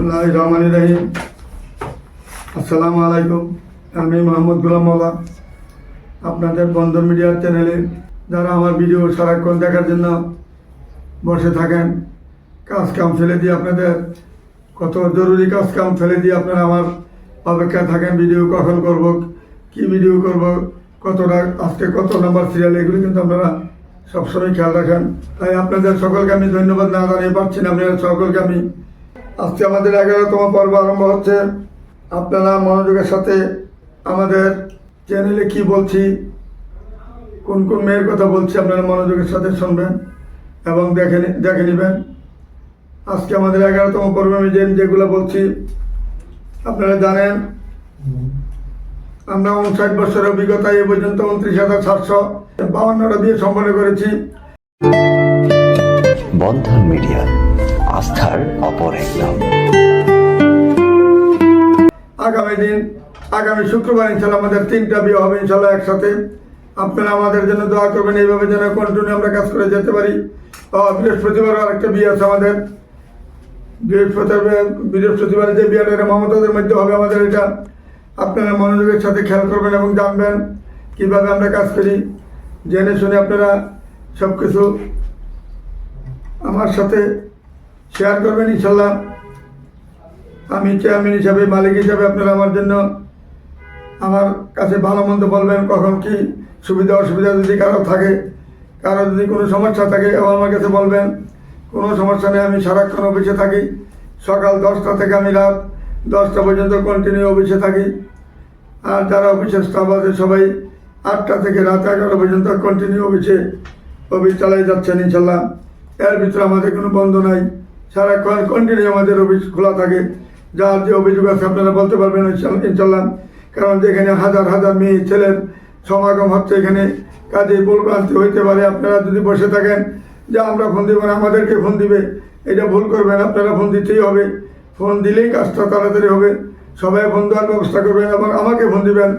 বিসমুল্লাহ রহমান রহিম। আসসালামু আলাইকুম। আমি মোহাম্মদ গুলাম মোল্লা আপনাদের বন্ধন মিডিয়ার চ্যানেলে যারা আমার ভিডিও সারাক্ষণ দেখার জন্য বসে থাকেন, কাজ কাম ফেলে দিয়ে আপনাদের, কত জরুরি কাজ কাম ফেলে দিয়ে আপনারা আমার অপেক্ষায় থাকেন, ভিডিও কখন করব, কি ভিডিও করব, কতটা, আজকে কত নাম্বার সিরিয়াল এগুলো কিন্তু আপনারা সবসময় খেয়াল রাখেন। তাই আপনাদের সকলকে আমি ধন্যবাদ না জানিয়ে পারছি না, আপনাদের সকলকে আমি আজকে আমাদের এগারোতম পর্ব আরম্ভ হচ্ছে। আপনারা মনোযোগের সাথে আমাদের চ্যানেলে কি বলছি, কোন কোন মেয়ের কথা বলছি আপনারা মনোযোগের সাথে শুনবেন এবং দেখে দেখে নেবেন। আজকে আমাদের এগারোতম পর্বে আমি যে যেগুলো বলছি, আপনারা জানেন, আমরা উনষাট বছরের অভিজ্ঞতা এ পর্যন্ত উনত্রিশ হাজার সাতশো বাউন্নটা বিয়ে সম্পন্ন করেছি। বন্ধন মিডিয়া। আস্থার অপর এক নাম আগামী দিন, আগামী শুক্রবার ইনশাল্লাহ আমাদের তিনটা বিয়ে হবে ইনশাল্লাহ একসাথে। আপনারা আমাদের জন্য দোয়া করবেন, এইভাবে যেন কন্টিনিউ আমরা কাজ করে যেতে পারি। বৃহস্পতিবার আরেকটা বিয়ে আছে আমাদের। বৃহস্পতিবার, বৃহস্পতিবারে যে বিয়েটা, এটা মমতাদের মধ্যে হবে আমাদের এটা। আপনারা মনোযোগের সাথে খেয়াল করবেন এবং জানবেন কীভাবে আমরা কাজ করি। জেনে শুনে আপনারা সব কিছু আমার সাথে শেয়ার করবেন ইনশাল্লাহ। আমি চেয়ারম্যান হিসাবে, মালিক হিসাবে আপনারা আমার জন্য আমার কাছে ভালো মন্দ বলবেন, কখন কি সুবিধা, অসুবিধা যদি কারও থাকে, কারও যদি কোনো সমস্যা থাকে আমার কাছে বলবেন। কোনো সমস্যা নেই, আমি সারাক্ষণ অফিসে থাকি। সকাল দশটা থেকে আমি রাত দশটা পর্যন্ত কন্টিনিউ অফিসে থাকি। আর যারা অফিসের স্টাফ আছে, সবাই আটটা থেকে রাত এগারো পর্যন্ত কন্টিনিউ অফিসে, অফিস চালাই যাচ্ছেন ইনশাল্লাহ। এর ভিতরে আমাদের কোনো বন্ধ নাই। সারাক্ষণ কন্টিনিউ আমাদের অফিস খোলা থাকে। যার যে অভিযোগ আছে আপনারা বলতে পারবেন, ইনশাল- ইনশাল্লাহ। কারণ যেখানে হাজার হাজার মেয়ে ছেলের সমাগম হচ্ছে এখানে। কাজে ভুল ভুলভ্রান্তি হইতে পারে। আপনারা যদি বসে থাকেন, যে আমরা ফোন দিব না, আমাদেরকে ফোন দিবে। এটা ভুল করবেন, আপনারা ফোন দিতেই হবে। ফোন দিলেই কাজটা তাড়াতাড়ি হবে। সবাই ফোন দেওয়ার ব্যবস্থা করবেন এবং আমাকে ফোন দিবেন।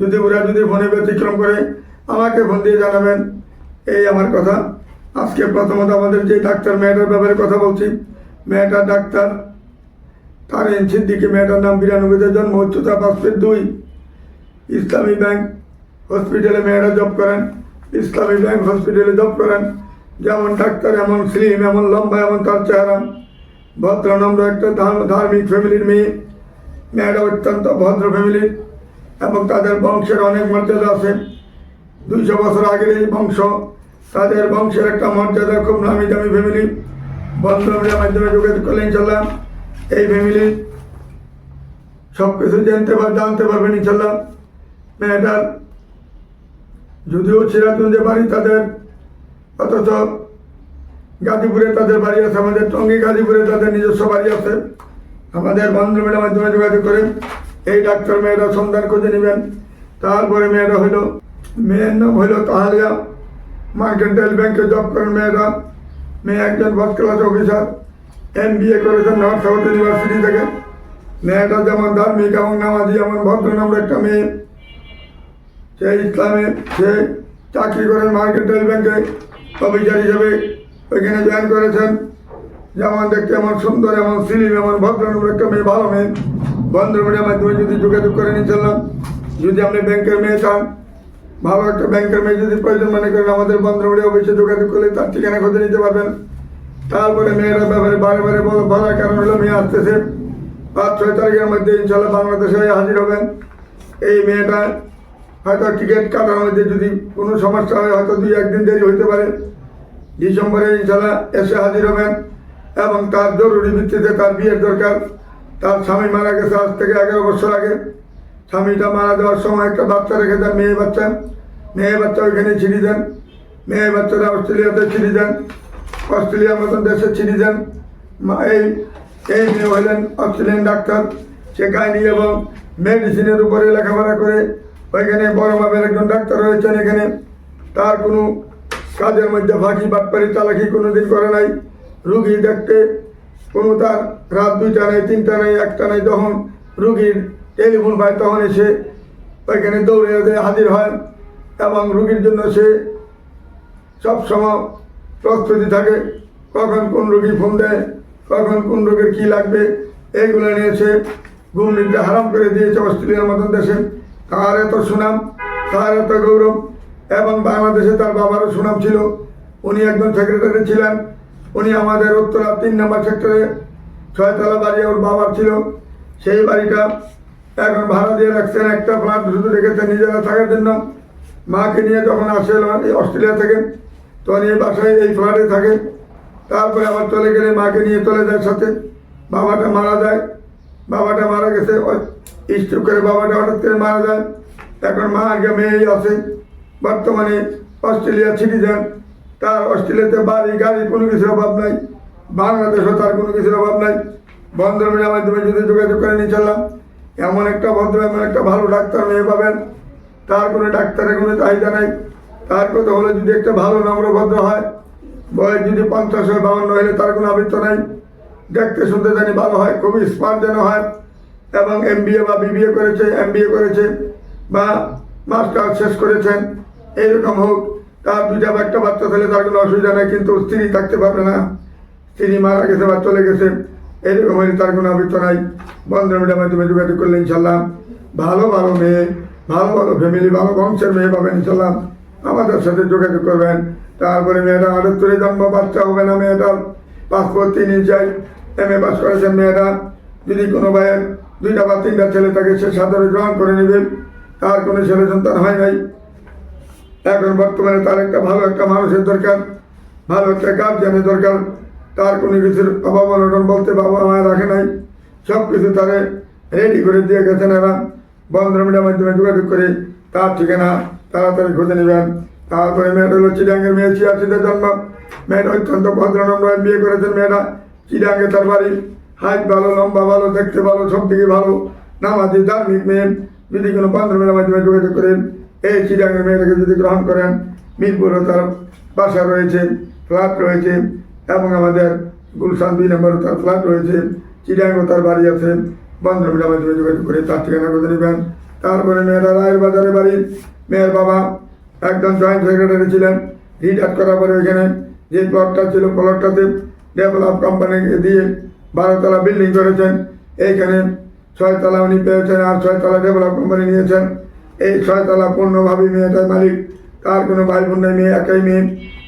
যদি ওরা যদি ফোনে ব্যতিক্রম করে, আমাকে ফোন দিয়ে জানাবেন। এই আমার কথা। আজকে প্রথমত আমাদের যে ডাক্তার মেয়েটার ব্যাপারে কথা বলছি, মেয়েটা ডাক্তার তার এনসির দিকে মেয়েটার নাম বিরানব্বইতে জন্ম, উচ্চতা পাঁচ দুই। ইসলামী ব্যাংক হসপিটালে মেয়েরা জব করেন, ইসলামী ব্যাংক হসপিটালে জব করেন। যেমন ডাক্তার, এমন স্লিম, এমন লম্বা, এমন তার চেহারা। ভদ্র, নম্র একটা ধার্ম- ধার্মিক ফ্যামিলির মেয়ে। মেয়েরা অত্যন্ত ভদ্র ফ্যামিলির এবং তাদের বংশের অনেক মর্যাদা আছে। দুইশো বছর আগের এই বংশ তাদের বংশের একটা মর্যাদা খুব নামি দামি ফ্যামিলি বন্ধুদের মাধ্যমে যোগাযোগ করলে ইনশাল্লাহ এই ফ্যামিলি সব কিছু জানতে পার, জানতে পারবেন ইনশাল্লাহ মেয়েটার যদিও সিরাজগঞ্জে বাড়ি তাদের, অথচ গাজীপুরে তাদের বাড়ি আছে, আমাদের টঙ্গী গাজীপুরে তাদের নিজস্ব বাড়ি আছে। আমাদের বান্ধবীর মাধ্যমে যোগাযোগ করে এই ডাক্তার মেয়েরা সন্ধান খুঁজে নেবেন। তারপরে মেয়েরা হইল মেয়ের নাম হইল তাহালিয়া। মার্কেন্টাইল ব্যাংকে জব করেন মেয়েরা। মেয়ে একজন first class officer M B A করেছেন নর্থ সাউথ ইউনিভার্সিটি থেকে। মেয়েটা যেমন ধার্মিক এবং নামাজি, এমন ভদ্র, নম্র একটা মেয়ে। সে ইসলামে, সে চাকরি করেন মার্কেন্টাইল ব্যাংকে। অফিসার হিসেবে ওইখানে জয়েন করেছেন। যেমন দেখতে এমন সুন্দর, এমন সিলিম, এমন ভদ্র, নম্র একটা মেয়ে, ভালো মেয়ে। বন্ধুর মাধ্যমে যদি যোগাযোগ করে নিয়েছিলাম যদি আপনি ব্যাংকের মেয়ে চান ভালো একটা ব্যাংকের মেয়ে যদি প্রয়োজন মনে করেন, আমাদের বন্ধুবাড়ি অফিসে যোগাযোগ করলে তার ঠিকানা খুঁজে নিতে পারবেন। তারপরে মেয়েরা ব্যাপারে বারে বারে বল- বলার কারণ হলো মেয়ে আসতেছে। পাঁচ, ছয় তারিখের মধ্যে ইনশাল্লাহ বাংলাদেশে হাজির হবেন। এই মেয়েটা হয়তো টিকিট কাটার মধ্যে যদি কোনো সমস্যা হয়, হয়তো দুই, একদিন দেরি হইতে পারে। ডিসেম্বরে ইনশাল্লাহ এসে হাজির হবেন এবং তার জরুরি ভিত্তিতে তার বিয়ের দরকার। তার স্বামী মারা গেছে আজ থেকে এগারো বছর আগে। স্বামীটা মারা যাওয়ার সময় একটা বাচ্চা রেখে দেন মেয়ে বাচ্চা। মেয়ে বাচ্চা ওইখানে ছিঁড়ি দেন। মেয়ে বাচ্চারা অস্ট্রেলিয়াতে ছিঁড়ি দেন। অস্ট্রেলিয়ার মতন দেশে ছিঁড়ি দেন। এই এই মেয়ে হলেন অস্ট্রেলিয়ান ডাক্তার। সে গাইনি এবং মেডিসিনের উপরে লেখাপড়া করে ওইখানে বড় একজন ডাক্তার রয়েছেন এখানে। তার কোনো কাজের মধ্যে ফাঁকি বাটপারি চালাকি কোনো দিন করে নাই। রুগী দেখতে কোনো তার রাত দুইটা নেই, তিনটা নেই, একটা নেই যখন রুগীর টেলিফোন পায় তখন এসে ওইখানে দৌড়ে হাজির হয়। এবং রুগীর জন্য সে সবসময় প্রস্তুতি থাকে, কখন কোন রোগী ফোন দেয়, কখন কোন রোগের কী লাগবে, এইগুলো নিয়েছে ঘুম নিতে হারাম করে দিয়েছে অস্ট্রেলিয়ার মতন দেশে। তার এত সুনাম, তার এত গৌরব, এবং বাংলাদেশে তার বাবারও সুনাম ছিল। উনি একজন সেক্রেটারি ছিলেন, উনি আমাদের উত্তরা তিন নম্বর সেক্টরে ছয়তলা বাড়ি ওর বাবার ছিল। সেই বাড়িটা এখন ভাড়া দিয়ে রাখছেন, একটা ফ্ল্যাট শুধু রেখেছেন, নিজেরা থাকার জন্য। মাকে নিয়ে যখন আসে অস্ট্রেলিয়া থেকে, তখন এই বাসায়, এই ফ্ল্যাটে থাকে। তারপরে আবার চলে গেলে মাকে নিয়ে চলে যায় সাথে। বাবাটা মারা যায়। বাবাটা মারা গেছে স্ট্রোক করে বাবাটা হঠাৎ করে মারা যায়। এখন মা আগে মেয়েই আছে। বর্তমানে অস্ট্রেলিয়া সিটিজেন তার অস্ট্রেলিয়াতে বাড়ি, গাড়ি কোনো কিছুর অভাব নাই। বাংলাদেশও তার কোনো কিছুর অভাব নাই। বন্ধনের মাধ্যমে যদি যোগাযোগ করে নিয়ে চললাম। এমন একটা ভদ্র এমন একটা ভালো ডাক্তার মেয়ে পাবেন। তার কোনো ডাক্তারের কোনো চাহিদা নাই। তার কথা হলে যদি একটা ভালো নম্র ভদ্র হয়, বয়স যদি পঞ্চাশ হয়, বাউন্ন হলে তার কোনো আবৃত্ত নাই। দেখতে শুনতে জানি ভালো হয়, খুবই স্মার্ট যেন হয়। এবং এম বা বিবিএ করেছে এম করেছে, বা মাস্টার শেষ করেছেন, এইরকম হোক, তার দুইটা বা একটা বাচ্চা ছেলে তার কোনো অসুবিধা নেই, কিন্তু স্ত্রী থাকতে পারবে না। স্ত্রী মারা গেছে বা চলে গেছে, এরকম হলে তার কোনো আবৃত্ত নাই। বন্ধন মিডিয়ার মাধ্যমে যোগাযোগ করলে ইনশাল্লাহ ভালো ভালো মেয়ে। ভালো ভালো ফ্যামিলি ভালো বংশের মেয়ে পাবেন ইনশাল্লাহ আমাদের সাথে যোগাযোগ করবেন। তারপরে মেয়েটা আটাত্তরে জন্ম, বাচ্চা হবে না মেয়েটার। পাসপোর্ট তিনি চাই এম এ পাস করেছেন মেয়েটা। যদি কোনো ভাইয়ের দুইটা বা তিনটা ছেলে থাকে, সে সাদরে গ্রহণ করে নেবেন তার কোনো ছেলে সন্তান হয় নাই। এখন বর্তমানে তার একটা ভালো একটা মানুষের দরকার, ভালো একটা গার্জিয়ানের দরকার। তার কোনো কিছুর অভাব অনটন বলতে বাবা মা রাখে নাই। সব কিছু তারে রেডি করে দিয়ে গেছেন এরা। বন্ধন মিডিয়ার মাধ্যমে যোগাযোগ করে তার ঠিকানা তাড়াতাড়ি খুঁজে নেবেন। তারপরে মেয়েটা হলো চিডাঙ্গের মেয়ে, ছিয়াশিতে জন্ম। মেয়েটা অত্যন্ত ভদ্রনম্র বিয়ে করেছেন মেয়েটা। চিডাঙ্গে তার বাড়ি। হাইট ভালো, লম্বা ভালো, দেখতে ভালো, সব দিকে ভালো। নামাজি ধার্মিক মেয়ে। যদি কোনো বন্ধন মিডিয়ার মাধ্যমে যোগাযোগ করেন এই চিডাঙ্গের মেয়েটাকে যদি গ্রহণ করেন মিরপুরও তার বাসা রয়েছে, ফ্ল্যাট রয়েছে, এবং আমাদের গুলশান দুই নম্বরও তার ফ্ল্যাট রয়েছে। চিড়িয়াঙ্গও তার বাড়ি আছে। বন্ধুমিটার মাধ্যমে যোগাযোগ করে তার ঠিকানা করে নেবেন। তারপরে মেয়েরা রায়ের বাজারে বাড়ি। মেয়ের বাবা একজন জয়েন্ট সেক্রেটারি ছিলেন। রিটায়ার করার পরে ওইখানে যে প্লটটা ছিল প্লটটাতে ডেভেলপ কোম্পানি দিয়ে বারোতলা বিল্ডিং করেছেন। এইখানে ছয়তলা উনি পেয়েছেন আর ছয়তলা ডেভেলপ কোম্পানি নিয়েছেন। এই ছয়তলা পূর্ণভাবে মেয়েটার মালিক। তার কোনো ভাই বোন নেই, মেয়ে একাই মেয়ে।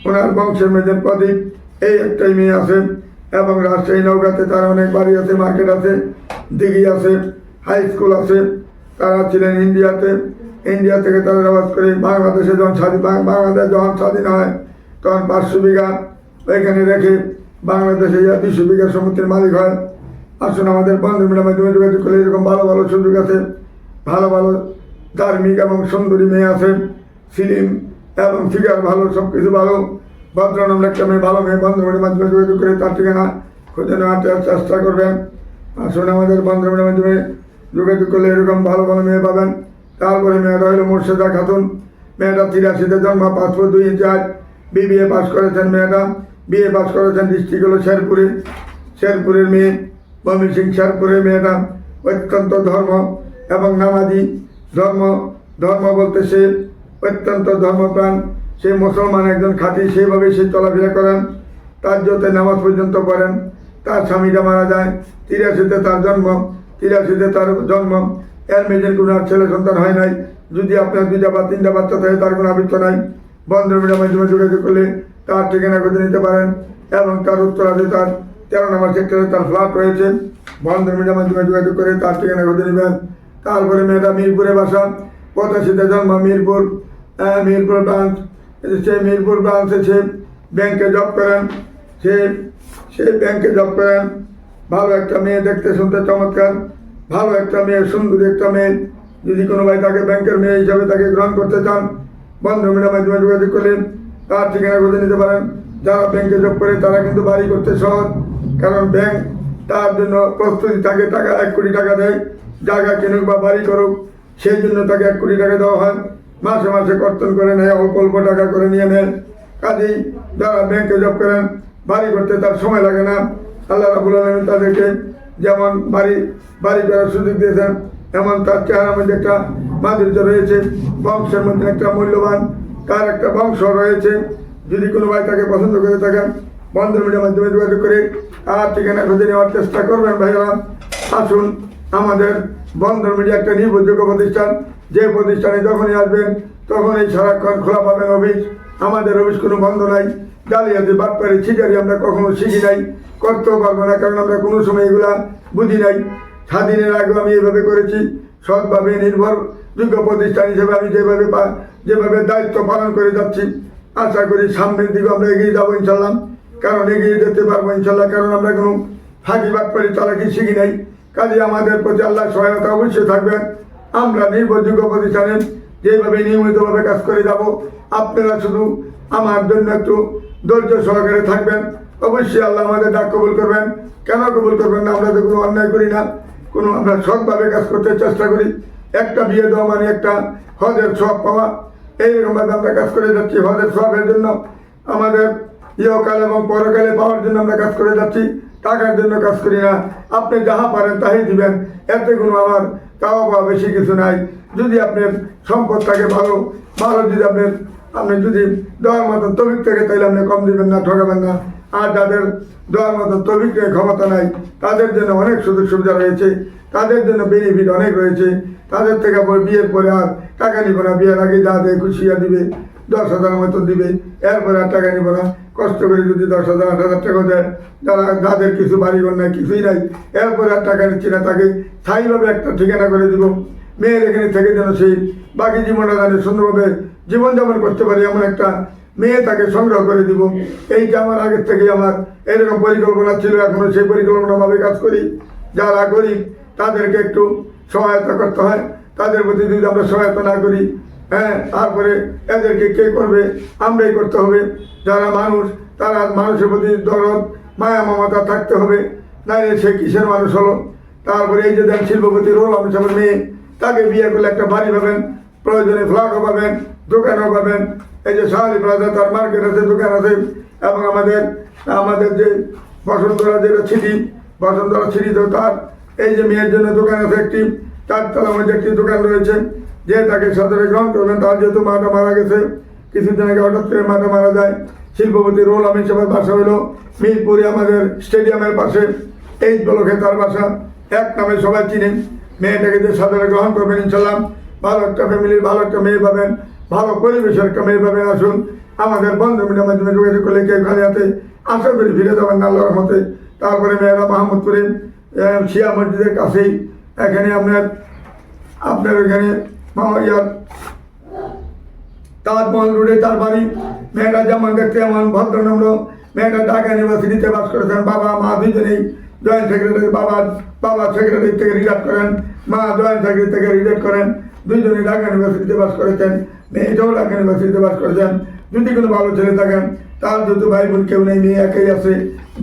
ওনার বংশের মেয়েদের প্রদীপ। এই একটাই মেয়ে আছে। এবং রাজশাহী নৌকাতে তার অনেক বাড়ি আছে, মার্কেট আছে, দিঘি আছে হাই স্কুল আছে, তারা ছিলেন ইন্ডিয়াতে। ইন্ডিয়া থেকে তারা আবাস করে বাংলাদেশে যখন স্বাধীন বাংলাদেশ যখন স্বাধীন হয়, তখন পাঁচশো বিঘা ওইখানে রেখে বাংলাদেশে ইয়া দুশো বিঘা সমুদ্রের মালিক হয়। আসুন আমাদের বন্ধু মিলের মাধ্যমে যোগাযোগ করলে এরকম ভালো ভালো সুযোগ আছে, ভালো ভালো ধার্মিক এবং সুন্দরী মেয়ে আছে ফিল্ম এবং ফিগার ভালো সব কিছু ভালো। ভদ্রনাম একটা মেয়ে ভালো মেয়ে বন্ধুমের মাধ্যমে যোগাযোগ করে তার ঠিকানা খুঁজে নেওয়ার চেষ্টা করবেন। আসুন আমাদের বন্ধুমের মাধ্যমে যোগাযোগ করলে এরকম ভালো ভালো মেয়ে পাবেন। তারপরে মেয়েটা হলো মুর্শিদা খাতুন। মেয়েটা তিরাশিতে জন্ম পাসপোর্ট দুই ইঞ্চ আট বিবিএ পাস করেছেন মেয়েটা। বিএ পাস করেছেন ডিস্ট্রিক্ট হলো শেরপুরে। শেরপুরের মেয়ে মমিন সিং শেরপুরের মেয়েটা অত্যন্ত ধর্ম এবং নামাজি। ধর্ম ধর্ম বলতে সে অত্যন্ত ধর্মপ্রাণ। সে মুসলমান একজন খাঁটি সেইভাবে সে চলাফেরা করেন, তার যতে নামাজ পর্যন্ত পড়েন, তার স্বামীটা মারা যায়, তিরাশিতে তার জন্ম, তিরাশিতে তার জন্ম, এর মেয়েদের কোনো আর ছেলে সন্তান হয় নাই। যদি আপনার দুইটা বা তিনটা বাচ্চা থাকে, তার কোনো আবৃত্ত নাই। বন্ধু মিডিয়ার মাধ্যমে যোগাযোগ করলে তার ঠিকানা খুঁজে নিতে পারেন এবং তার উত্তরাতে তার তেরো নম্বর সেক্টরে তার ফ্ল্যাট রয়েছে। বন্ধু মিডিয়ার মাধ্যমে যোগাযোগ করে তার ঠিকানা খুঁজে নেবেন। তারপরে মেয়েটা মিরপুরে বাসা, পঁচাশিতে জন্ম, মিরপুর মিরপুর ব্রাঞ্চ সে মিরপুর ব্রাঞ্চে সে ব্যাংকে জব করেন। সে সে ব্যাংকে জব করেন। ভালো একটা মেয়ে দেখতে শুনতে চমৎকার। ভালো একটা মেয়ে, সুন্দর একটা মেয়ে। যদি কোনো ভাই তাকে ব্যাংকের মেয়ে হিসাবে তাকে গ্রহণ করতে চান, বন্ধু মিডিয়ার মাধ্যমে যোগাযোগ করলে তার ঠিকানা খুঁজে নিতে পারেন। যারা ব্যাংকে জব করে, তারা কিন্তু বাড়ি করতে সহজ। কারণ ব্যাংক তার জন্য প্রস্তুতি থাকে, টাকা এক কোটি টাকা দেয়। জায়গা কিনুক বা বাড়ি করুক, সেই জন্য তাকে এক কোটি টাকা দেওয়া হয়। মাসে মাসে কর্তন করে নেয়, অল্প অল্প টাকা করে নিয়ে নেন। কাজেই যারা ব্যাংকে জব করেন, বাড়ি করতে তার সময় লাগে না। আল্লাহ রাবুল আলমিন তাদেরকে যেমন বাড়ি বাড়ি করার সুযোগ দিয়েছেন এমন তার চেহারার মধ্যে একটা মাধুর্য রয়েছে, বংশের মধ্যে একটা মূল্যবান, তার একটা বংশ রয়েছে। যদি কোনো ভাই তাকে পছন্দ করে থাকেন, বন্ধু মিডিয়ার মাধ্যমে যোগাযোগ করে, আর ঠিকানা খুঁজে নেওয়ার চেষ্টা করবেন ভাইরা আসুন আমাদের বন্ধন মিডিয়া একটা নির্ভরযোগ্য প্রতিষ্ঠান যে প্রতিষ্ঠানে যখনই আসবেন, তখনই সারাক্ষণ খোলা পাবেন অফিস। আমাদের অফিস কোনো বন্ধ নাই। জালিয়াতি, বাটপারি, ছিটারি আমরা কখনো শিখি নাই। করতেও পারব না, কারণ আমরা কোনো সময় এগুলা বুঝি নাই। স্বাধীনের আগেও আমি এভাবে করেছি। সৎভাবে নির্ভরযোগ্য প্রতিষ্ঠান হিসেবে আমি যেভাবে যেভাবে দায়িত্ব পালন করে যাচ্ছি, আশা করি সামনের দিকে আমরা এগিয়ে যাব ইনশাল্লাহ। কারণ এগিয়ে যেতে পারব ইনশাল্লাহ, কারণ আমরা কোনো ফাঁকি বাটপারি চালাকি শিখি নাই। কাজে আমাদের প্রতি আল্লাহ সহায়তা অবশ্যই থাকবেন আমরা নির্ভরযোগ্য প্রতিষ্ঠানে যেভাবে নিয়মিতভাবে কাজ করে যাব। আপনারা শুধু আমার জন্য একটু ধৈর্য সহকারে থাকবেন। অবশ্যই আল্লাহ আমাদের ডাক কবুল করবেন। কেন কবুল করবেন না? আমরা তো কোনো অন্যায় করি না। কোনো আমরা সৎভাবে কাজ করতে চেষ্টা করি। একটা বিয়ে দেওয়া মানে একটা হজের সব পাওয়া। এইরকমভাবে আমরা কাজ করে যাচ্ছি হজের সবের জন্য। আমাদের ইহকাল এবং পরকালে পাওয়ার জন্য আমরা কাজ করে যাচ্ছি। টাকার জন্য কাজ করি না। আপনি যাহা পারেন তাই দিবেন। এতে কোনো আমার চাওয়া বা বেশি কিছু নাই। যদি আপনার সম্পদ থাকে ভালো ভালো যদি আপনার, আপনি যদি দেওয়ার মতো তবিক থেকে তাহলে আপনি কম দিবেন না, ঠকাবেন না। আর যাদের দেওয়ার মতো তবিক ক্ষমতা নাই, তাদের জন্য অনেক সুযোগ সুবিধা রয়েছে। তাদের জন্য বেনিফিট অনেক রয়েছে। তাদের থেকে বিয়ের পরে আর টাকা নিব না, বিয়ের আগে যা দেয় খুশিয়া দিবে। দশ হাজার মতো দিবে। এরপরে আর টাকা নিব না। কষ্ট করে যদি দশ হাজার, আট হাজার টাকা দেয়, যারা যাদের কিছু বাড়িঘর নাই, কিছুই নাই, এরপরে আর টাকা নিচ্ছি না তাকে স্থায়ীভাবে একটা ঠিকানা করে দিব। মেয়ের এখানে থেকে যেন সেই বাকি জীবনটা জানে সুন্দরভাবে জীবনযাপন করতে পারি এমন একটা মেয়ে তাকে সংগ্রহ করে দিব। এইটা আমার আগের থেকে আমার এরকম পরিকল্পনা ছিল এখনও সেই পরিকল্পনাভাবে কাজ করি। যারা গরিব, তাদেরকে একটু সহায়তা করতে হয়। তাদের প্রতি যদি আমরা সহায়তা না করি হ্যাঁ তারপরে এদেরকে কে করবে? আমরাই করতে হবে। যারা মানুষ, তারা মানুষের প্রতি দরদ, মায়া, মমতা থাকতে হবে। নাইলে সে কিসের মানুষ হলো? তারপরে এই যে দেন শিল্পপতি রোল আমি সবার মেয়ে, তাকে বিয়ে করলে একটা বাড়ি পাবেন, প্রয়োজনে ফ্ল্যাটও পাবেন, দোকানও পাবেন। এই যে সাহালি প্লাজা তার মার্কেট আছে, দোকান আছে, এবং আমাদের আমাদের যে বসন্তরা যেটা ছিটি, বসন্তরা ছিটি তো তার, এই যে মেয়ের জন্য দোকান আছে একটি তার চারতলার মধ্যে একটি দোকান রয়েছে। যে তাকে সদরে গ্রহণ করবেন তার যেহেতু মাটা মারা গেছে, কিছুদিন আগে হঠাৎ করে মাটা মারা যায়, শিল্পপতি রোল আমি সবার বাসা হলো মিরপুরে, আমাদের স্টেডিয়ামের পাশে। এই ব্লকে তার বাসা, এক নামে সবাই চিনেন। মেয়েটাকে যে সাদরে গ্রহণ করবেন ইনশাল্লাহ ভালো একটা ফ্যামিলির ভালো একটা মেয়ে পাবেন, ভালো পরিবেশের একটা মেয়ে পাবেন, আসুন। আমাদের বন্ধু মিডিয়ার মাধ্যমে যোগাযোগ করলে কেউ খালি হাতে আশা করি ফিরে যাবেন আল্লাহর মতে তারপরে মেয়েরা মাহমুদপুরে শিয়া মসজিদের কাছেই। এখানে আপনার আপনার ওইখানে মামা ইয়ার তাজমহল রোডে তার বাড়ি মেয়েটা যেমন দেখতে এমন ভদ্রনম্র। মেয়েটা ঢাকা ইউনিভার্সিটিতে বাস করেছেন। বাবা, মা দুজনেই জয়েন্ট সেক্রেটারি, বাবা বাবা সেক্রেটারি থেকে রিটায়ার করেন, মা জয়েন্ট সেক্রেটারি থেকে রিটায়ার করেন। দুইজনেই ঢাকা ইউনিভার্সিটিতে বাস করেছেন। মেয়েটাও ঢাকা ইউনিভার্সিটিতে বাস করেছেন। যদি কোনো ভালো ছেলে থাকেন, তার যেহেতু ভাই বোন কেউ নেই, মেয়ে একাই আছে,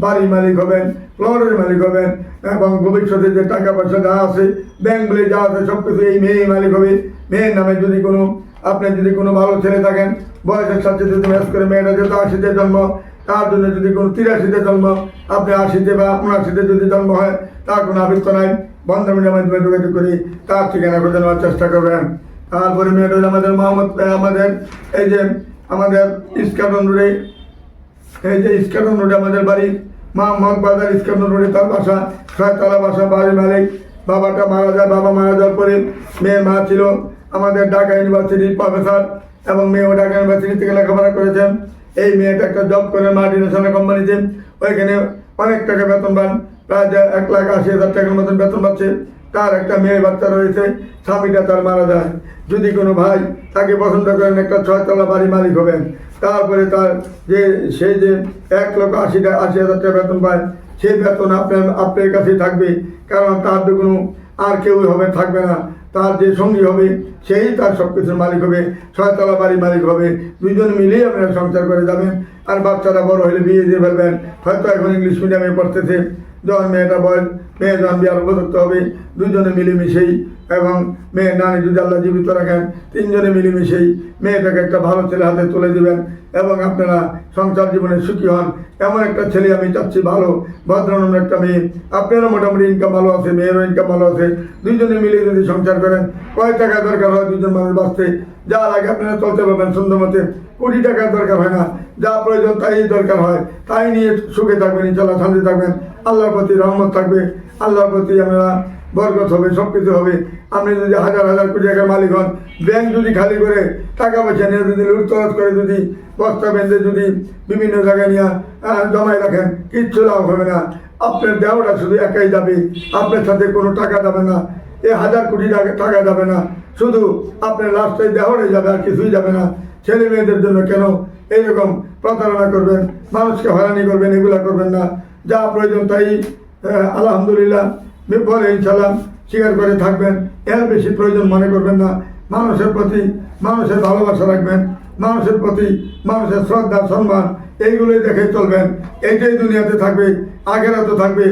বাড়ির মালিক হবেন, ফ্লোরের মালিক হবেন, এবং ভবিষ্যতে যে টাকা পয়সা যা আছে ব্যাংকগুলি যা আছে সব কিছু এই মেয়েই মালিক হবে। মেয়ের নামে যদি কোনো, আপনি যদি কোনো ভালো ছেলে থাকেন, বয়সের সাথে যদি ম্যাচ করে মেয়েটা যেহেতু আশিতে জন্ম, তার জন্য যদি কোনো তিরাশিতে জন্ম, আপনি আশিতে বা উনআশিতে যদি জন্ম হয়, তার কোনো আবৃত্ত নাই বন্ধ মিডিয়ার মাধ্যমে যোগাযোগ করি, তার ঠিকানা করে নেওয়ার চেষ্টা করবেন। তারপরে মেয়েটা আমাদের মোহাম্মদ আমাদের, এই যে আমাদের ইস্কাটন রোডে এই যে ইস্কাটন রোডে আমাদের বাড়ি, মা বাজার ইস্কাটন রোডে তার বাসা, ছয়তলা বাসা বাড়ি মালিক, বাবাটা মারা যায়, বাবা মারা যাওয়ার পরে মেয়ে মা ছিল আমাদের ঢাকা ইউনিভার্সিটির প্রফেসর এবং মেয়েও ঢাকা ইউনিভার্সিটি থেকে লেখাপড়া করেছেন। এই মেয়েটা একটা জব করে মাল্টিনেশনাল কোম্পানিতে ওইখানে অনেক টাকা বেতন পান। প্রায় এক লাখ আশি হাজার টাকার মতন বেতন পাচ্ছে। তার একটা মেয়ে বাচ্চা রয়েছে। স্বামীটা তার মারা যায়। যদি কোনো ভাই তাকে পছন্দ করেন, একটা ছয়তলা বাড়ি মালিক হবেন। তারপরে তার যে সেই যে এক লক্ষ আশি আশি হাজার টাকা বেতন পায়, সেই বেতন আপনার আপনার কাছেই থাকবে। কারণ তার তো কোনো আর কেউ হবে থাকবে না। তার যে সঙ্গী হবে, সেই তার সব কিছুর মালিক হবে, ছয়তলা বাড়ির মালিক হবে দুজন মিলেই আপনারা সংসার করে যাবেন। আর বাচ্চারা বড় হলে বিয়ে দিয়ে ফেলবেন। হয়তো এখন ইংলিশ মিডিয়ামে পড়তেছে। যখন মেয়েটা বয়স মেয়ে যখন বিয়ার উপযুক্ত হবে। দুজনে মিলেমিশেই এবং মেয়ের নানি যদি আল্লাহ জীবিত রাখেন, তিনজনে মিলেমিশেই মেয়েটাকে একটা ভালো ছেলে হাতে তুলে দেবেন এবং আপনারা সংসার জীবনে সুখী হন। এমন একটা ছেলে আমি চাচ্ছি ভালো, ভদ্রনম্র একটা মেয়ে। আপনারও মোটামুটি ইনকাম ভালো আছে, মেয়েরও ইনকাম ভালো আছে। দুইজনে মিলে যদি সংসার করেন, কয় টাকা দরকার হয় দুজন মানুষ বাঁচতে? যা লাগে আপনারা চলতে পারবেন সুন্দর মতে। কোটি টাকার দরকার হয় না, যা প্রয়োজন তাই দরকার হয়। তাই নিয়ে সুখে থাকবেন ইনশাল্লাহ শান্তি থাকবেন। আল্লাহর প্রতি রহমত থাকবে, আল্লাহর প্রতি আমরা বরকত হবে সব কিছু হবে। আপনি যদি হাজার হাজার কোটি টাকার মালিক হন ব্যাংক যদি খালি করে, টাকা পয়সা নিয়ে যদি লুটতরাজ করে, যদি বস্তা বেঁধে যদি বিভিন্ন জায়গায় নিয়ে জমায় রাখেন, কিচ্ছু লাভ হবে না। আপনার দেওয়াটা শুধু একাই যাবে, আপনার সাথে কোনো টাকা যাবে না, এ হাজার কোটি টাকা টাকা যাবে না। শুধু আপনার লাস্টে দেওয়ারে যাবে, আর কিছুই যাবে না। ছেলে মেয়েদের জন্য কেন এইরকম প্রতারণা করবেন? মানুষকে হয়রানি করবেন, এগুলা করবেন না। যা প্রয়োজন তাই আলহামদুলিল্লাহ বলে ইনশাল্লাহ স্বীকার করে থাকবেন। এর বেশি প্রয়োজন মনে করবেন না। মানুষের প্রতি মানুষের ভালোবাসা রাখবেন। মানুষের প্রতি মানুষের শ্রদ্ধা, সম্মান, এইগুলোই দেখে চলবেন। এইটাই দুনিয়াতে থাকবে আগেরা তো থাকবে।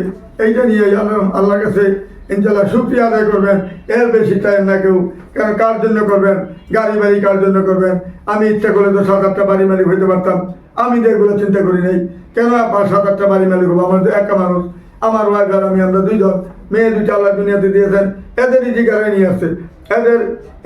এইটা নিয়ে আল্লাহ আল্লাহর কাছে ইনশাল্লাহ শুক্রিয়া আদায় করবেন। এর বেশি টাইম না কেউ। কেন, কার জন্য করবেন? গাড়ি বাড়ি কার জন্য করবেন? আমি ইচ্ছা করলে তো সাত আটটা বাড়ি মালিক হইতে পারতাম। আমি তো এগুলো চিন্তা করি নাই। কেন আপনার সাত আটটা বাড়ি মালিক হব? আমার তো একা মানুষ। আমার ওয়াইফ আর আমি, আমরা দুইজন। মেয়ে দুইটা আল্লাহ দুনিয়াতে দিয়েছেন এদেরই জিজ্ঞাসায় নিয়ে আসছে। এদের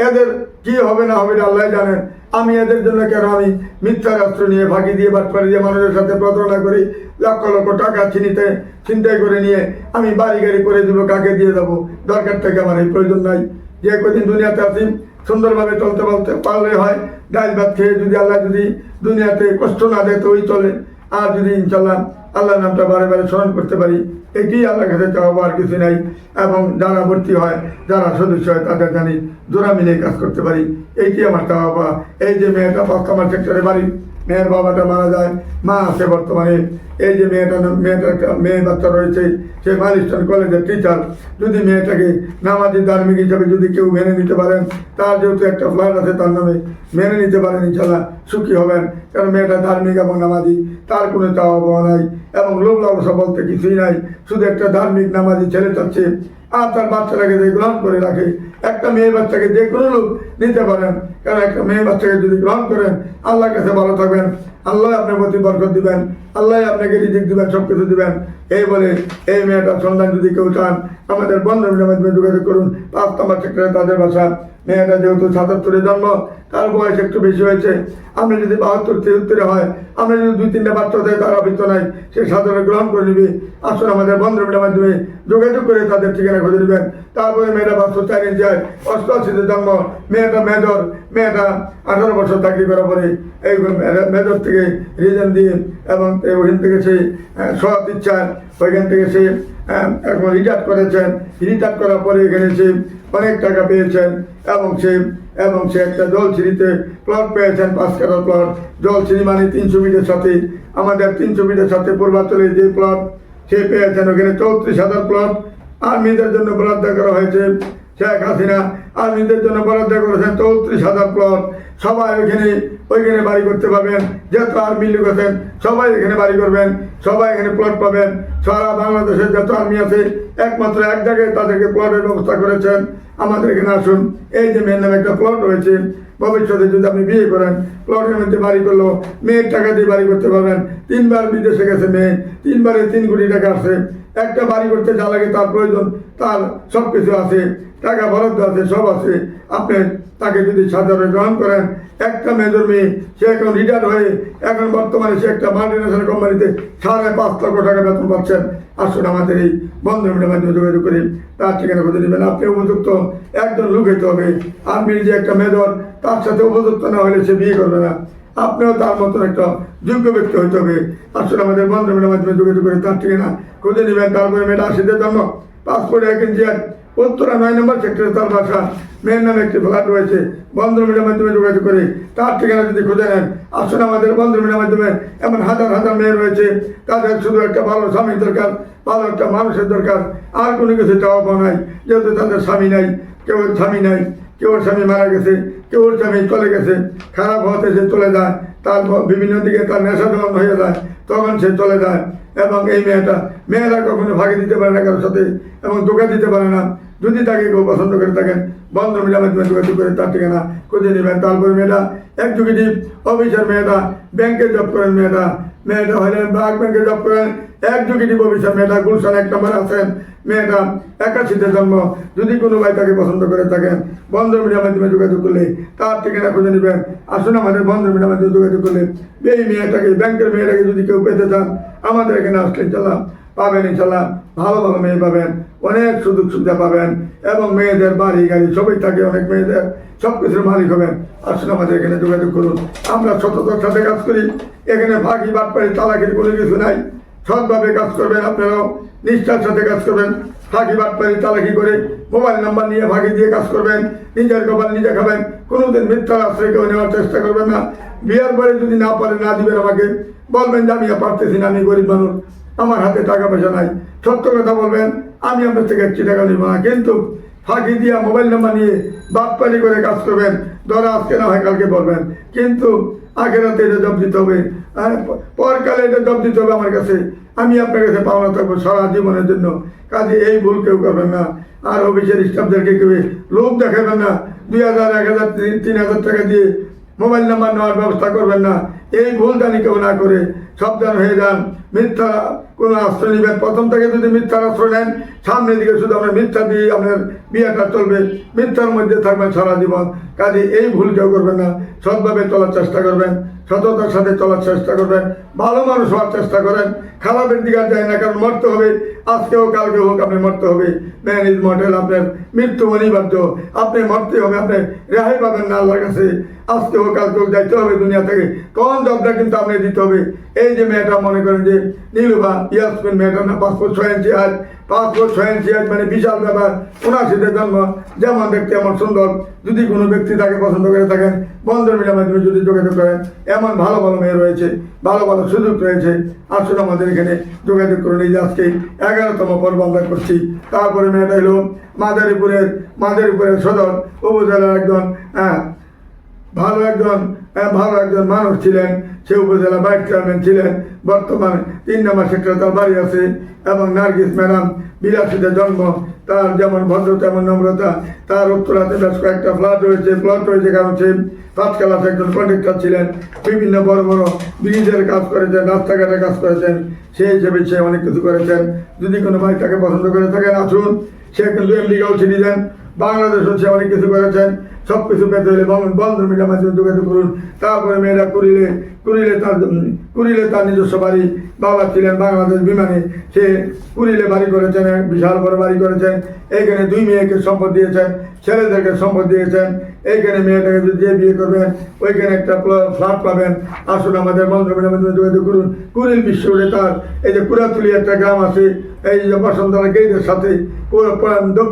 এদের কি হবে না হবে আল্লাহ জানেন। আমি এদের জন্য কেন আমি মিথ্যা রাষ্ট্র নিয়ে ফাঁকি দিয়ে, বাটপাড়ি দিয়ে মানুষের সাথে প্রতারণা করি, লক্ষ লক্ষ টাকা চিনিতে চিন্তাই করে নিয়ে আমি বাড়ি গাড়ি করে দেবো, কাকে দিয়ে দেবো? দরকার থেকে আমার এই প্রয়োজন নাই। যে কদিন দুনিয়াতে আছি, সুন্দরভাবে চলতে বলতে পারলে হয়, ডাল ভাত খেয়ে যদি আল্লাহ যদি দুনিয়াতে কষ্ট না দেয় তো ওই চলে। আর যদি ইনশাল্লাহ আল্লাহ নামটা বারে বারে স্মরণ করতে পারি। এটি আল্লাহর কাছে চাওয়া আর কিছু নাই এবং যারা ভর্তি হয়, যারা সদস্য হয়, তাদের জানি জোড়া মিলে কাজ করতে পারি। এইটি আমার চাওয়া এই যে মেয়েটা পাঁচকামার সেক্টরে বাড়ি, মেয়ের বাবাটা মারা যায়। মা আছে বর্তমানে। এই যে মেয়েটা মেয়েটার মেয়ে বাচ্চা রয়েছে, সে মালিস্টান কলেজের টিচার যদি মেয়েটাকে নামাজি ধার্মিক হিসাবে যদি কেউ মেনে নিতে পারেন, তার যেহেতু একটা ফ্ল্যাট আছে তার নামে মেনে নিতে পারেন ইনশাল্লাহ সুখী হবেন। কারণ মেয়েটা ধার্মিক এবং নামাজি, তার কোনো চাওয়া পাওয়া নাই এবং লোভ লালসা বলতে কিছুই নাই। শুধু একটা ধার্মিক নামাজি ছেলে চাচ্ছে আর তার বাচ্চাটাকে যে গ্রহণ করে রাখে, একটা মেয়ে বাচ্চাকে যে কোনো লোক নিতে পারেন। কারণ একটা মেয়ে বাচ্চাকে যদি গ্রহণ করেন, আল্লাহর কাছে ভালো থাকবেন। আল্লাহ আপনার প্রতি বরকত দিবেন। আল্লাহ আপনাকে রিজিক দিবেন সব কিছু দিবেন। এই বলে এই মেয়েটার সন্ধান যদি কেউ চান, আমাদের বন্ধুদের মাধ্যমে যোগাযোগ করুন। পাঁচ নম্বর সেক্টরে তাদের বাসা। মেয়েটা যেহেতু সাতাত্তরে জন্ম, তার বয়স একটু বেশি হয়েছে। আমরা যদি বাহাত্তর তেহত্তরে হয় আমরা যদি দুই, তিনটা বাচ্চা দেয়, তার অভিজ্ঞ নাই, সে সাধারণ গ্রহণ করে নিবি। আসুন আমাদের বন্ধুদের মাধ্যমে যোগাযোগ করে তাদের ঠিকানা খুঁজে নেবেন। তারপরে মেয়েটা বাচ্চা চার ইঞ্চি হয়, অষ্টআশিতে জন্ম, মেয়েটা মেজর। মেয়েটা আঠারো বছর চাকরি করার পরে এই মেজর থেকে রিজন দিয়ে এবং ওইখান থেকে সে সৎ ইচ্ছা ওইখান থেকে সে এখন রিটায়ার করেছেন। রিটায়ার করার পরে এখানে সে অনেক টাকা পেয়েছেন এবং সে এবং সে একটা জলছিরিতে প্লট পেয়েছেন, পাঁচ কাটা প্লট জলছিরি মানে তিনশো মিটার সাথে, আমাদের তিনশো মিটার সাথে পূর্বাঞ্চলে যে প্লট সে পেয়েছেন ওখানে চৌত্রিশ হাজার প্লট আর্মিদের জন্য বরাদ্দ করা হয়েছে শেখ হাসিনা। আর্মিদের জন্য বরাদ্দ করেছেন চৌত্রিশ হাজার প্লট সবাই ওইখানে ওইখানে বাড়ি করতে পারবেন, যত আর্মি লোক আছেন, সবাই এখানে বাড়ি করবেন, সবাই এখানে প্লট পাবেন। সারা বাংলাদেশের যত আর্মি আছে, একমাত্র এক জায়গায় তাদেরকে প্লটের ব্যবস্থা করেছেন। আমাদের এখানে আসুন, এই যে মেয়ের নামে একটা প্লট রয়েছে, ভবিষ্যতে যদি আপনি বিয়ে করেন প্লটের মধ্যে বাড়ি করল মেয়ের টাকা দিয়ে বাড়ি করতে পারবেন। তিনবার বিদেশে গেছে মেয়ে, তিনবারে তিন কোটি টাকা আসে। একটা বাড়ি করতে যা লাগে তার প্রয়োজন, তার সব কিছু আছে, টাকা বরাদ্দ আছে, সব আছে। আপনি তাকে যদি সাধারণ গ্রহণ করেন, একটা মেজর মেয়ে, সে এখন রিটায়ার হয়ে এখন বর্তমানে সে একটা মাল্টিনেশনাল কোম্পানিতে সাড়ে পাঁচ লক্ষ টাকা বেতন পাচ্ছেন। আসুন আমাদের এই বন্ধ মিডিয়ার মাধ্যমে যোগাযোগ করি। তার ঠিকানা খুঁজে নেবেন। আপনি উপযুক্ত একজন লোক হইতে হবে। আর্মির যে একটা মেজর, তার সাথে উপযুক্ত না হলে সে বিয়ে করবে না। আপনিও তার মতন একটা যোগ্য ব্যক্তি হইতে হবে। আসলে আমাদের বন্ধ মিডিয়ার মাধ্যমে যোগাযোগ করে তার ঠিকানা। খুঁজে নেবেন, তারপরে মেয়েটা আসিদের জন্য পাসপোর্ট এক ইঞ্চি উত্তরা নয় নম্বর সেক্টরে তার বাসা। মেয়ের নামে একটি ফ্ল্যাট রয়েছে। বন্ধ মিডিয়ার মাধ্যমে যোগাযোগ করে তার ঠিকানা যদি খুঁজে নেন। আসলে আমাদের বন্ধ মিডিয়ার মাধ্যমে এমন হাজার হাজার মেয়ে রয়েছে। তাদের শুধু একটা ভালো স্বামী দরকার, ভালো একটা মানুষের দরকার। আর কোনো কিছু চাওয়া পাওয়া নাই। যেহেতু তাদের স্বামী নাই, কেউ স্বামী নাই। কেউ স্বামী মারা গেছে কেউ স্বামী চলে গেছে, খারাপ হতে সে চলে যায়, তার বিভিন্ন দিকে তার নেশা দমন হয়ে যায়, তখন সে চলে যায়। এবং এই মেয়েটা, মেয়েরা কখনো ভাগে দিতে পারে না কারোর সাথে, এবং দোকান দিতে পারে না। যদি তাকে কেউ পছন্দ করে থাকেন বন্ধ মিডিয়ার মাধ্যমে যোগাযোগ করে তার ঠিকানা খুঁজে নেবেন। তারপরে মেয়েটা এক্সিকিউটিভ অফিসার মেয়েটা, ব্যাংকে জব করেন মেয়েটা। মেয়েটা হলেন ব্রাক ব্যাংকে জব করেন। এক এক্সিকিউটিভ অফিসার মেয়েটা, গুলশান এক নম্বর আছেন। মেয়েটা একাশিতে জন্ম। যদি কোনো ভাই তাকে পছন্দ করে থাকেন বন্ধ মিডিয়ার মাধ্যমে যোগাযোগ করলে তার ঠিকানা খুঁজে নেবেন। আসুন আমাদের বন্ধ মিডিয়ার মাধ্যমে যোগাযোগ করলে। এই মেয়েটাকে, ব্যাংকের মেয়েটাকে যদি কেউ পেতে চান, আমাদের এখানে আসলে চালাম পাবেন ইনশাল্লাহ ভালো ভালো মেয়ে পাবেন, অনেক সুযোগ সুবিধা পাবেন এবং মেয়েদের বাড়ি, গাড়ি সবই থাকে, অনেক মেয়েদের সব কিছুর মালিক হবেন। আসুন আমাদের এখানে যোগাযোগ করুন। আমরা সততার সাথে কাজ করি। এখানে ফাঁকি বাটপাড়ি তালাকির কোনো কিছু নাই। সৎভাবে কাজ করবেন আপনারাও, নিষ্ঠার সাথে কাজ করবেন। ফাঁকি বাটপাড়ি তালাকি করে মোবাইল নাম্বার নিয়ে ফাঁকি দিয়ে কাজ করবেন। নিজের কপাল নিজে খাবেন। কোনোদিন মিথ্যার আশ্রয় কেউ নেওয়ার চেষ্টা করবেন না। বিয়ার পরে যদি না পারে, না দিবেন আমাকে। বলবেন যে আমি পারতেছি না, আমি গরিব মানুষ। আমার হাতে টাকা পয়সা নাই। সত্য কথা বলবেন, আমি আপনার থেকে একটি টাকা নিব না। কিন্তু ফাঁকি দিয়া মোবাইল নাম্বার নিয়ে বাটপাড়ি করে কাজ করবেন, ধরা আজকে না হয় কালকে বলবেন। কিন্তু আখেরাতে এটা জব দিতে হবে। আর পরকালে এটা জব দিতে হবে আমার কাছে। আমি আপনার কাছে পাওনা থাকব সারা জীবনের জন্য। কাজে এই ভুল কেউ করবেন না। আর অফিসের স্টাফদেরকে কেউ লোভ দেখাবেন না। দুই হাজার, এক হাজার, তিন- হাজার টাকা দিয়ে মোবাইল নাম্বার নেওয়ার ব্যবস্থা করবেন না। এই ভুল জানি কেউ না করে। সাবধান হয়ে যান। মিথ্যা কোনো আশ্রয় নেবেন। প্রথম থেকে যদি মিথ্যার আশ্রয় নেন, সামনের দিকে শুধু আপনার মিথ্যা দিয়ে আপনার বিয়েটা চলবে। মিথ্যার মধ্যে থাকবেন সারা জীবন। কাজে এই ভুল কেউ করবেন না। সৎভাবে চলার চেষ্টা করবেন। সততার সাথে চলার চেষ্টা করবেন। ভালো মানুষ হওয়ার চেষ্টা করেন। খারাপের দিকে আর যায় না, কারণ মরতে হবে। আজকে হোক, কালকে হোক, আপনি মরতে হবে। ম্যান ইজ মডেল আপনার মৃত্যু অনিবার্য। আপনি মরতে হবে, আপনি রেহাই পাবেন না আল্লাহর কাছে। আজকে হোক, কালকে হোক, যাইতে হবে দুনিয়া থেকে। কোন জবটা কিন্তু আপনি দিতে হবে। এই যে মেয়েটা মনে করেন যে নীলুবা ইয়াসমিন মেয়েটার না পাসপোর্ট ছয় ইঞ্চি আজ পাসপোর্ট ছয় ইঞ্চি আজ মানে বিশাল ব্যাপার। ওনার উনাশিতে জন্ম, যেমন দেখতে এমন সুন্দর, যদি কোনো ব্যক্তি তাকে পছন্দ করে থাকেন বন্ধন মিলের মাধ্যমে যদি যোগাযোগ করেন। এমন ভালো ভালো মেয়ে রয়েছে, ভালো ভালো সুযোগ রয়েছে। আসলে আমাদের এখানে যোগাযোগ করে নিয়ে আজকে এগারোতম পর্ব আমরা করছি। তারপরে মেয়েটা এলো মাদারীপুরের মাদারীপুরের সদর, উপজেলার একজন হ্যাঁ ভালো একজন ভালো একজন মানুষ ছিলেন, সে উপজেলা ভাইস চেয়ারম্যান ছিলেন। বর্তমানে তিন নম্বর সেক্টরে তার বাড়ি আছে এবং নার্গিস ম্যাডাম বিলাসীতে জন্ম। তার যেমন ভদ্র, তেমন নম্রতা। তার উত্তরাতে বেশ কয়েকটা ফ্ল্যাট রয়েছে। প্লট রয়েছে কারণ সে ফার্স্ট একজন কন্ট্রাক্টর ছিলেন। বিভিন্ন বড় বড় ব্রিজের কাজ করেছেন, রাস্তাঘাটের কাজ করেছেন। সেই হিসেবে সে অনেক কিছু করেছেন। যদি কোনো ভাই তাকে পছন্দ করে থাকেন, আসুন। সে কিন্তু আমেরিকাও ছিলেন বাংলাদেশও সে অনেক কিছু করেছেন। সব কিছু পেতে হলে বন্ধ- মাধ্যমে যোগাযোগ করুন। তারপরে মেয়েরা কুড়িলে কুড়িলে তার কুড়িলে তার নিজস্ব বাড়ি, বাবা ছিলেন বাংলাদেশ বিমানে, সে কুড়িলে বাড়ি করেছেন, বিশাল বড় বাড়ি করেছেন। এইখানে দুই মেয়েকে সম্পদ দিয়েছেন, ছেলেদেরকে সম্পদ দিয়েছেন। এইখানে মেয়েটাকে যদি যে বিয়ে করবেন ওইখানে একটা ফ্ল্যাট পাবেন। আসুন আমাদের মিডিয়ার মাধ্যমে যোগাযোগ করুন। কুড়িল বিশ্ব তার, এই যে কুড়াতুলি একটা গ্রাম আছে, এই যে বসন্তরা গেটের সাথে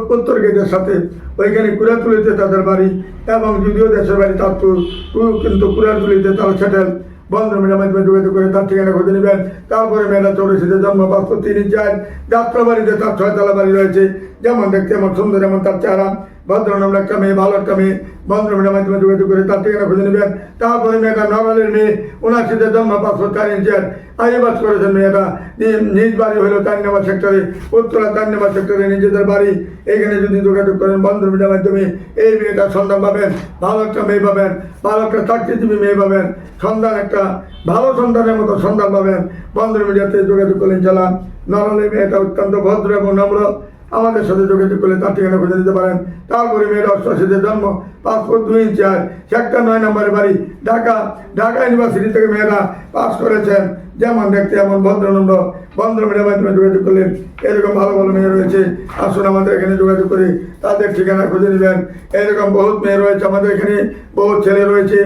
উত্তর গেটের সাথে ওইখানে কুড়াতুলিতে তাদের বাড়ি এবং যদিও দেশের বাড়ি তার তো কু- কিন্তু কুড়াতুলিতে তারা সেটেল বন্ধ মেয়েরা যোগাযোগ করে তার ঠিকানা খুঁজে নেবেন। তারপরে মেয়েরা চৌরসিতে জন্ম বাস্তব তিনি চান যাত্রা বাড়িতে তার ছয়তলা বাড়ি রয়েছে। যেমন দেখতে এমন সুন্দর এমন তার চেহারা। ভদ্রনাম একটা মেয়ে, ভালো একটা মেয়ে। মাধ্যমে যোগাযোগ করে তার ঠিকানা খুঁজে নেবেন। তারপরে মেয়েটা নগালের মেয়ে। ওনার উনাশিতে জন্ম পাঁচশো চার ইঞ্চিয়ার আইবাস করেছেন মেয়েটা। নিজ বাড়ি হলো তান্নামা সেক্টরে, উত্তরা তান্নামা সেক্টরে নিজেদের বাড়ি। এখানে যদি যোগাযোগ করেন বন্ধন মিডিয়ার মাধ্যমে, এই মেয়েটা সন্ধান পাবেন, ভালো একটা মেয়ে পাবেন, ভালো একটা চাকরিজীবী মেয়ে পাবেন, সন্ধান একটা ভালো সন্তানের মতো সন্ধান পাবেন। বন্ধন মিডিয়াতে যোগাযোগ করলেন চালান নরলে মেয়েটা অত্যন্ত ভদ্র এবং নম্র। আমাদের সাথে যোগাযোগ করলে তার ঠিকানা খুঁজে দিতে পারেন। তারপরে মেয়ের অষ্টআশিতে জন্ম পাসপোর্ট দুই ইঞ্চি আর সেক্টর নয় নম্বরের বাড়ি, ঢাকা ঢাকা ইউনিভার্সিটি থেকে মেয়েরা পাস করেছেন। যেমন দেখতে এমন ভদ্রনন্দ বন্ধ মিডিয়ার মাধ্যমে যোগাযোগ করলেন। এরকম ভালো ভালো মেয়ে রয়েছে। আসুন আমাদের এখানে যোগাযোগ করে তাদের ঠিকানা খুঁজে নেবেন। এরকম বহুত মেয়ে রয়েছে আমাদের এখানে, বহুত ছেলে রয়েছে।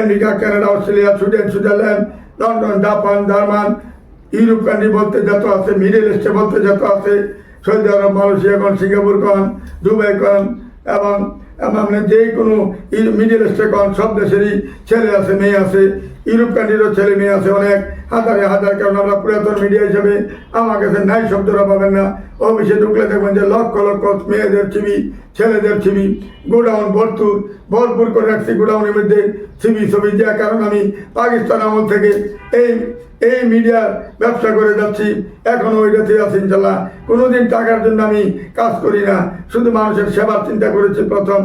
America, Canada, Australia, Sweden, Switzerland, London, Japan, German, Europe country বলতে যত আছে, মিডল ইস্টে বলতে যত আছে। সৌদি আরব, মালয়েশিয়া কন, সিঙ্গাপুর কন, দুবাই কন, এবং এবং যে কোনো মিডল ইস্টে কন, সব দেশেরই ছেলে আছে, মেয়ে আছে, ইউরোপ কান্ট্রিরও ছেলে মেয়ে আছে অনেক, হাজারে হাজার কারণ আমরা পুরাতন মিডিয়া হিসেবে আমার কাছে নাই শব্দরা পাবেন না। অফিসে ঢুকলে দেখবেন যে লক্ষ লক্ষ মেয়েদের ছবি, ছেলেদের ছবি, গোডাউন ভরপুর ভরপুর করে রাখছি গোডাউনের মধ্যে ছবি ছবি দেওয়ার কারণ আমি পাকিস্তান আমল থেকে এই এই মিডিয়ার ব্যবসা করে যাচ্ছি। এখনও ওইটাতে আছি, ইনশাল্লাহ। কোনোদিন টাকার জন্য আমি কাজ করি না। শুধু মানুষের সেবার চিন্তা করেছি প্রথম।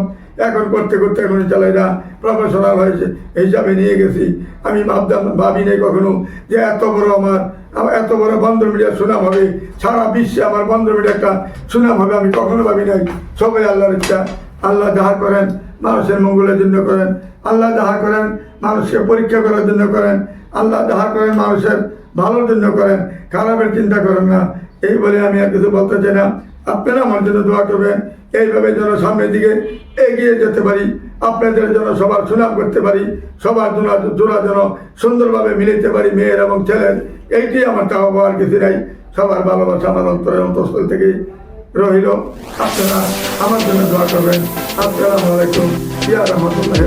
এখন করতে করতে এখন চালাইরা প্রফেশনাল হয়েছে হিসাবে নিয়ে গেছি। আমি ভাবতাম, ভাবি নাই কখনো যে এত বড় আমার আমার এত বড় বন্ধ মিডিয়ার সুনাম হবে। সারা বিশ্বে আমার বন্ধ মিডিয়া একটা সুনাম হবে, আমি কখনো ভাবি নাই। সবাই আল্লাহর ইচ্ছা। আল্লাহ যাহা করেন, মানুষের মঙ্গলের জন্য করেন। আল্লাহ যাহা করেন, মানুষকে পরীক্ষা করার জন্য করেন। আল্লাহ যাহা করেন মানুষের ভালোর জন্য করেন, খারাপের চিন্তা করেন না। এই বলে আমি আর কিছু বলতে চাই না। আপনারা আমার জন্য দোয়া করবেন। এইভাবে যেন সামনের দিকে এগিয়ে যেতে পারি। আপনাদের জন্য সবার সুনাম করতে পারি। সবার জোড়া জোড়া যেন সুন্দরভাবে মিলিতে পারি, মেয়ের এবং ছেলের। এইটি আমার চাওয়া পাওয়ার কিছু নাই। সবার ভালোবাসা আমার অন্তরের অন্তঃস্থল থেকে রহিল। আপনারা আমার জন্য দোয়া করবেন। আসসালামু আলাইকুম। ইয়া রহমতুল্লাহ